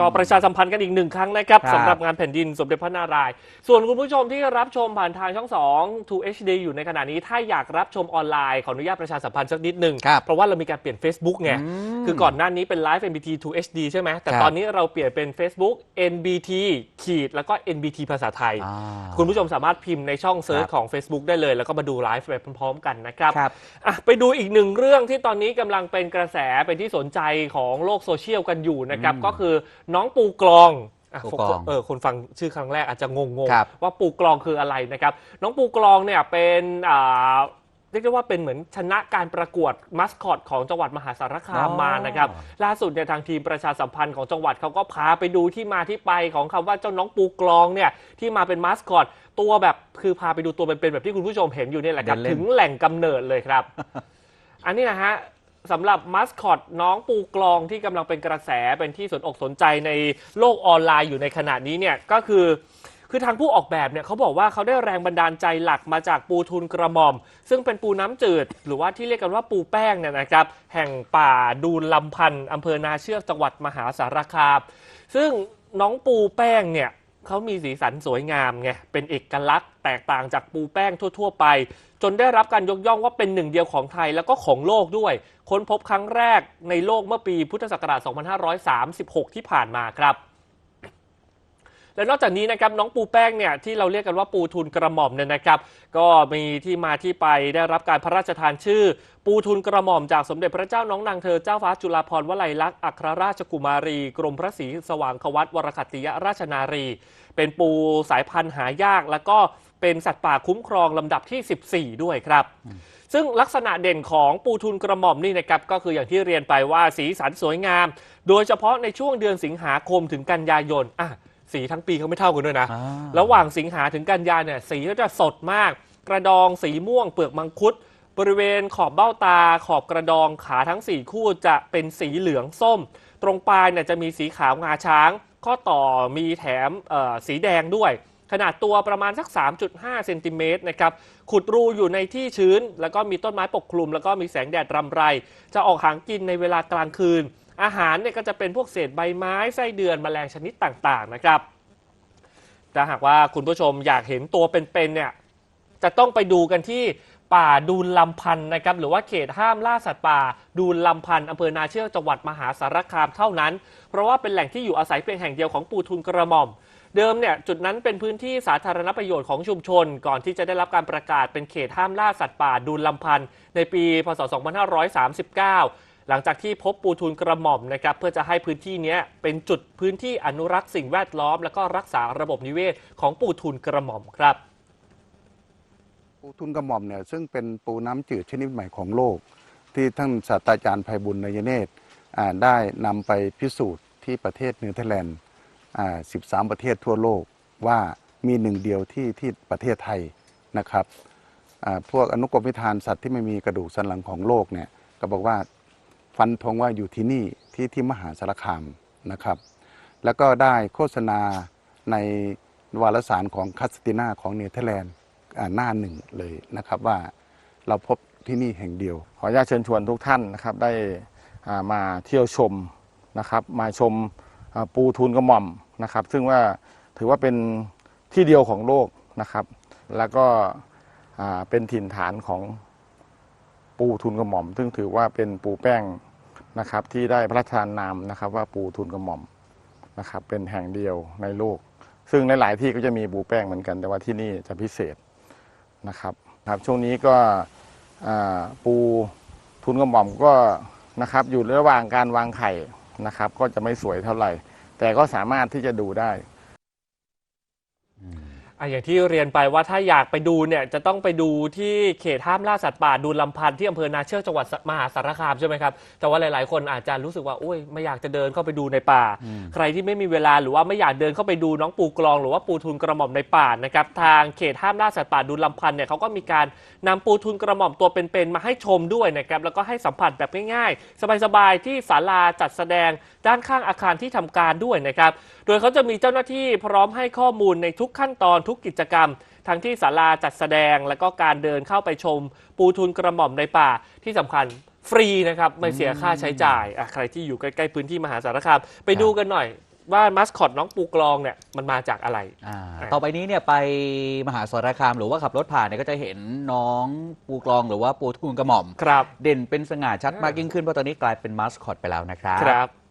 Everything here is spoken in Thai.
ก็ประชาสัมพันธ์กันอีกหนึ่งครั้งนะครับครับ สำหรับงานแผ่นดินสมเด็จพระนารายณ์ส่วนคุณผู้ชมที่รับชมผ่านทางช่อง 2 2 HD อยู่ในขณะนี้ถ้าอยากรับชมออนไลน์ขออนุญาตประชาสัมพันธ์สักนิดหนึ่งครับเพราะว่าเรามีการเปลี่ยน Facebook ไง อืม คือก่อนหน้านี้เป็นไลฟ์ NBT 2 HD ใช่ไหมแต่ครับ ตอนนี้เราเปลี่ยนเป็น Facebook NBT ขีดแล้วก็ NBT ภาษาไทย อ่า คุณผู้ชมสามารถพิมพ์ในช่องเซิร์ชครับ ของ Facebook ได้เลย แล้วก็มาดูไลฟ์ไปพร้อม ๆ กันนะครับ ครับ อะไปดูอีกหนึ่งเรื่องที่ตอนนี้กำลังเป็นกระแสเป็นที่สนใจของโลกโซเชียลกันอยู่นะครับอืมก็คือน้องปูกลองอะปูกลองเออคนฟังชื่อครั้งแรกอาจจะงงครับ ๆว่าปูกลองคืออะไรนะครับ น้องปูกลองเนี่ยเป็นอ่าเรียกได้ว่าเป็นเหมือนชนะการประกวดมัสคอตของจังหวัดมหาสารคามมานะครับล่าสุดเนี่ยทางทีมประชาสัมพันธ์ของจังหวัดเขาก็พาไปดูที่มาที่ไปของคำว่าเจ้าน้องปูกลองเนี่ยที่มาเป็นมาสคอตตัวแบบคือพาไปดูตัวเป็นๆแบบที่คุณผู้ชมเห็นอยู่เนี่ยแหละครับเดินเล่น ถึงแหล่งกำเนิดเลยครับ อันนี้นะฮะ สำหรับมัสคอตน้องปูกลองที่กำลังเป็นกระแสเป็นที่สนอกสนใจในโลกออนไลน์อยู่ในขณะนี้เนี่ยก็คือคือทางผู้ออกแบบเนี่ยเขาบอกว่าเขาได้แรงบันดาลใจหลักมาจากปูทุนกระหม่อม ซึ่งเป็นปูน้ำจืด หรือว่าที่เรียกกันว่าปูแป้งเนี่ยนะครับ แห่งป่าดูนลำพันธ์อำเภอนาเชือกจังหวัดมหาสารคามซึ่งน้องปูแป้งเนี่ย เขามีสีสันสวยงามไง เป็นเอกลักษณ์แตกต่างจากปูแป้งทั่ว ๆ ไป จนได้รับการยกย่องว่าเป็นหนึ่งเดียวของไทยแล้วก็ของโลกด้วย ค้นพบครั้งแรกในโลกเมื่อปีพุทธศักราช 2536 ที่ผ่านมาครับ และนอกจากนี้นะครับน้องปูแป้งเนี่ยที่เราเรียกกันว่าปูทุนกระหม่อมเนี่ยนะครับ ก็มีที่มาที่ไปได้รับการพระราชทานชื่อ ปูทุนกระหม่อมจากสมเด็จพระเจ้าน้องนางเธอเจ้าฟ้าจุฬาภรณ์วลัยลักษณ์อัครราชกุมารี กรมพระศรีสว่างควัตวรคัตติยราชนารี เป็นปูสายพันธุ์หายาก แล้วก็เป็นสัตว์ป่าคุ้มครองลำดับที่ 14 ด้วยครับซึ่งลักษณะเด่นของปูทุนกระหม่อมนี่นะครับก็คืออย่างที่เรียนไปว่าสีสันสวยงาม โดยเฉพาะในช่วงเดือนสิงหาคมถึงกันยายนอะ สีทั้งปีเขาไม่เท่ากันด้วยนะอ่าระหว่างสิงหาถึงกันยาเนี่ยสีก็จะสดมาก กระดองสีม่วงเปลือกมังคุด บริเวณขอบเบ้าตา ขอบกระดองขาทั้ง 4 คู่จะเป็นสีเหลืองส้ม ตรงปลายเนี่ยจะมีสีขาวงาช้าง ข้อต่อมีแถมเอ่อสีแดงด้วย ขนาดตัวประมาณสัก 3.5 เซนติเมตรนะครับ ขุดรูอยู่ในที่ชื้น แล้วก็มีต้นไม้ปกคลุม แล้วก็มีแสงแดดรำไร จะออกหางกินในเวลากลางคืน อาหารเนี่ยก็จะเป็นพวกเศษใบไม้ไส้เดือนแมลงชนิดต่างๆนะครับถ้าหากว่าคุณผู้ชมอยากเห็นตัวเป็นๆเนี่ยจะต้องไปดูกันที่ป่าดูนลำพันธ์นะครับหรือว่าเขตห้ามล่าสัตว์ป่า ดูนลำพันธ์อำเภอนาเชือกจังหวัดมหาสารคามเท่านั้น เพราะว่าเป็นแหล่งที่อยู่อาศัยเพียงแห่งเดียวของปูทุนกระหม่อม เดิมเนี่ยจุดนั้นเป็นพื้นที่สาธารณประโยชน์ของชุมชน ก่อนที่จะได้รับการประกาศเป็นเขตห้ามล่าสัตว์ป่าดูนลำพันธ์ในปี พศ 2539 หลังจากที่พบปูทุนกระหม่อมนะครับเพื่อจะให้พื้นที่นี้เป็นจุดพื้นที่อนุรักษ์สิ่งแวดล้อม แล้วก็รักษาระบบนิเวศของปูทุนกระหม่อมครับ ปูทุนกระหม่อมเนี่ยซึ่งเป็นปูน้ำจืดชนิดใหม่ของโลก ที่ท่านศาสตราจารย์ไพบุญนยเนตรได้นำไปพิสูจน์ที่ประเทศเนเธอร์แลนด์อ่า13 ประเทศทั่วโลกว่ามีหนึ่งเดียวที่ที่ประเทศไทยนะครับอ่าพวกอนุกรมวิธานสัตว์ที่ไม่มีกระดูกสันหลังของโลกเนี่ยก็บอกว่า ฟันธงว่าอยู่ที่นี่ที่ที่มหาสารคามนะครับ แล้วก็ได้โฆษณาในวารสารของคัสตินาของเนเธอร์แลนด์หน้าหนึ่งเลยนะครับว่าเราพบที่นี่แห่งเดียว ขออนุญาตเชิญชวนทุกท่านนะครับได้มาเที่ยวชมนะครับ มาชมปูทุนกระหม่อมนะครับ ซึ่งว่าถือว่าเป็นที่เดียวของโลกนะครับ แล้วก็เป็นถิ่นฐานของ ปูทุนกระหม่อม ซึ่งถือว่าเป็นปูแป้งนะครับ ที่ได้พระราชทานนามนะครับ ว่าปูทุนกระหม่อมนะครับ เป็นแห่งเดียวในโลก ซึ่งในหลายที่ก็จะมีปูแป้งเหมือนกัน แต่ว่าที่นี่จะพิเศษนะครับครับช่วงนี้ก็ปูทุนกระหม่อมก็นะครับ อยู่ระหว่างการวางไข่นะครับ ก็จะไม่สวยเท่าไหร่ แต่ก็สามารถที่จะดูได้ อะอย่างที่เรียนไปว่าถ้าอยากไปดูเนี่ยจะต้องไปดูที่เขตห้ามล่าสัตว์ป่าดูลำพันธ์ที่อำเภอนาเชือกจังหวัดมหาสารคามใช่ไหมครับแต่ว่าหลาย ๆ คนอาจจะรู้สึกว่าโอ้ยไม่อยากจะเดินเข้าไปดูในป่า ใครที่ไม่มีเวลาหรือว่าไม่อยากเดินเข้าไปดูน้องปูกลอง หรือว่าปูทุนกระหม่อมในป่านะครับทางเขตห้ามล่าสัตว์ป่าดูลำพันธ์เนี่ยเขาก็มีการนำปูทุนกระหม่อมตัวเป็นๆมาให้ชมด้วยนะครับแล้วก็ให้สัมผัสแบบง่าย ๆ สบาย ๆ ที่ศาลาจัดแสดงด้านข้างอาคารที่ทำการด้วยนะครับโดยเขาจะมีเจ้าหน้าที่พร้อมให้ข้อมูลในทุกขั้นตอนทุกกิจกรรม ทั้งที่ศาลาจัดแสดงและก็การเดินเข้าไปชม ปูทุนกระหม่อมในป่าที่สำคัญฟรีนะครับ ไม่เสียค่าใช้จ่ายอะใครที่อยู่ใกล้ๆพื้นที่มหาสารคามไปดูกันหน่อยว่ามัสคอตน้องปูกลองเนี่ยมันมาจากอะไร อ่าอะต่อไปนี้เนี่ยไปมหาสารคามหรือว่าขับรถผ่านเนี่ยก็จะเห็นน้องปูกลองหรือว่าปูทุนกระหม่อม ครับ เด่นเป็นสง่าชัดมากยิ่งขึ้นเพราะตอนนี้กลายเป็นมาสคอตไปแล้วนะครับ ครับ